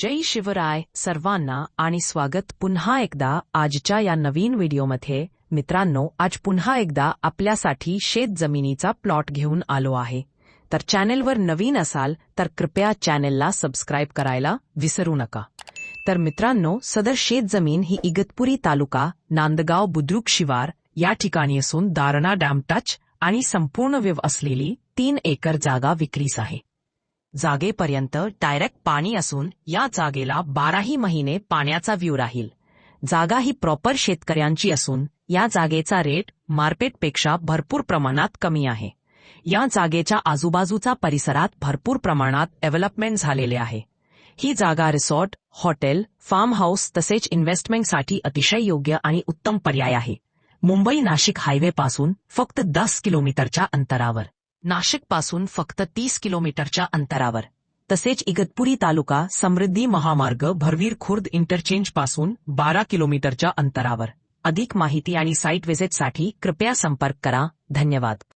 जय शिवराय सर्वांना आणि स्वागत पुन्हा एकदा आजच्या या नवीन व्हिडिओमध्ये. मित्रांनो आज पुन्हा एकदा आपल्यासाठी शेत जमिनीचा प्लॉट घेऊन आलो आहे. तर चॅनेलवर नवीन असाल तर कृपया चॅनेलला सबस्क्राईब करायला विसरू नका. तर मित्रांनो सदर शेत जमीन ही इगतपुरी तालुका नांदगाव बुद्रुक शिवार या ठिकाणी असून दारणा डॅम टच आणि संपूर्ण वेव असलेली तीन एकर जागा विक्रीस आहे. जागेपर्यंत डायरेक्ट पाणी असून या जागेला बाराही महिने पाण्याचा व्ह्यू राहील. जागा ही प्रॉपर शेतकऱ्यांची असून या जागेचा रेट मार्केटपेक्षा भरपूर प्रमाणात कमी आहे. या जागेच्या आजूबाजूचा परिसरात भरपूर प्रमाणात डेव्हलपमेंट झालेले आहे. ही जागा रिसॉर्ट हॉटेल फार्म हाऊस तसेच इन्व्हेस्टमेंटसाठी अतिशय योग्य आणि उत्तम पर्याय आहे. मुंबई नाशिक हायवे पासून फक्त दस किलोमीटरच्या अंतरावर. नाशिकपासून फक्त तीस किलोमीटरच्या अंतरावर. तसेच इगतपुरी तालुका समृद्धी महामार्ग भरवीर खुर्द इंटरचेंजपासून बारा किलोमीटरच्या अंतरावर. अधिक माहिती आणि साईट व्हिजिटसाठी कृपया संपर्क करा. धन्यवाद.